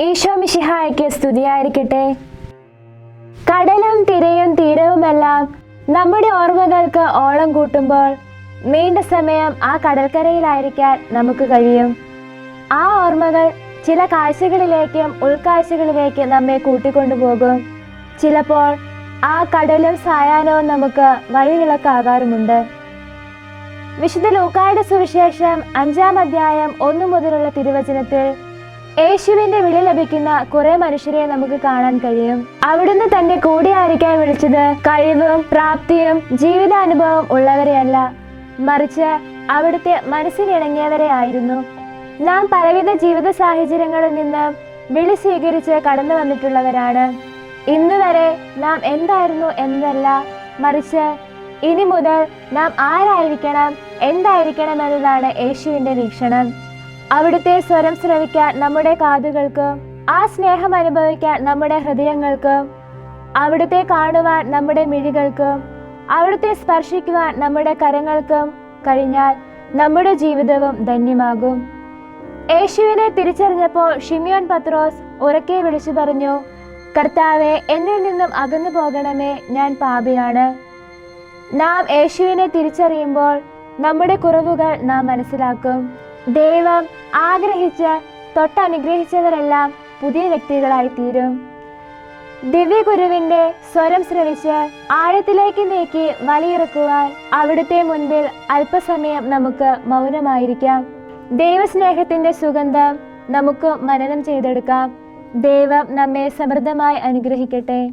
ഈശോ മിഷിഹായ്ക്ക് സ്തുതിയായിരിക്കട്ടെ. കടലും തിരയും തീരവുമെല്ലാം നമ്മുടെ ഓർമ്മകൾക്ക് ഓളം കൂട്ടുമ്പോൾ നീണ്ട സമയം ആ കടൽക്കരയിലായിരിക്കാൻ നമുക്ക് കഴിയും. ആ ഓർമ്മകൾ ചില കാഴ്ചകളിലേക്കും ഉൾക്കാഴ്ചകളിലേക്കും നമ്മെ കൂട്ടിക്കൊണ്ടുപോകും. ചിലപ്പോൾ ആ കടലും സായാഹ്നവും നമുക്ക് വഴിവിളക്കാകാറുമുണ്ട്. വിശുദ്ധ ലൂക്കായുടെ സുവിശേഷം അഞ്ചാം അധ്യായം ഒന്നു മുതലുള്ള തിരുവചനത്തിൽ യേശുവിന്റെ വിളി ലഭിക്കുന്ന കുറെ മനുഷ്യരെ നമുക്ക് കാണാൻ കഴിയും. അവിടുന്ന് തന്റെ കൂടെ ആയിരിക്കാൻ വിളിച്ചത് കഴിവും പ്രാപ്തിയും ജീവിതാനുഭവം ഉള്ളവരെയല്ല. മറിച്ച് അവിടുത്തെ മനസ്സിനിണങ്ങിയവരെ ആയിരുന്നു. നാം പലവിധ ജീവിത സാഹചര്യങ്ങളിൽ നിന്ന് വിളി സ്വീകരിച്ച് കടന്നു വന്നിട്ടുള്ളവരാണ്. ഇന്ന് വരെ നാം എന്തായിരുന്നു എന്നതല്ല. മറിച്ച് ഇനി മുതൽ നാം ആരായിരിക്കണം എന്തായിരിക്കണം എന്നതാണ് യേശുവിന്റെ വീക്ഷണം. അവിടുത്തെ സ്വരം ശ്രവിക്കാൻ നമ്മുടെ കാതുകൾക്ക് ആ സ്നേഹം അനുഭവിക്കാൻ നമ്മുടെ ഹൃദയങ്ങൾക്ക് അവിടുത്തെ കാണുവാൻ നമ്മുടെ മിഴികൾക്ക് അവിടുത്തെ സ്പർശിക്കുവാൻ നമ്മുടെ കരങ്ങൾക്കും കഴിഞ്ഞാൽ നമ്മുടെ ജീവിതവും ധന്യമാകും. യേശുവിനെ തിരിച്ചറിഞ്ഞപ്പോൾ ഷിമിയോൻ പത്രോസ് ഉറക്കെ വിളിച്ചു പറഞ്ഞു കർത്താവെ എന്നിൽ നിന്നും അകന്നു പോകണമേ ഞാൻ പാപിയാണ്. നാം യേശുവിനെ തിരിച്ചറിയുമ്പോൾ നമ്മുടെ കുറവുകൾ നാം മനസ്സിലാക്കും. ദൈവം ആഗ്രഹിച്ച് തൊട്ടനുഗ്രഹിച്ചവരെല്ലാം പുതിയ വ്യക്തികളായി തീരും. ദിവ്യഗുരുവിന്റെ സ്വരം ശ്രവിച്ച് ആഴത്തിലേക്ക് നീക്കി വലിയിറക്കുവാൻ അവിടുത്തെ മുൻപിൽ അല്പസമയം നമുക്ക് മൗനമായിരിക്കാം. ദൈവസ്നേഹത്തിന്റെ സുഗന്ധം നമുക്ക് മനനം ചെയ്തെടുക്കാം. ദൈവം നമ്മെ സമൃദ്ധമായി അനുഗ്രഹിക്കട്ടെ.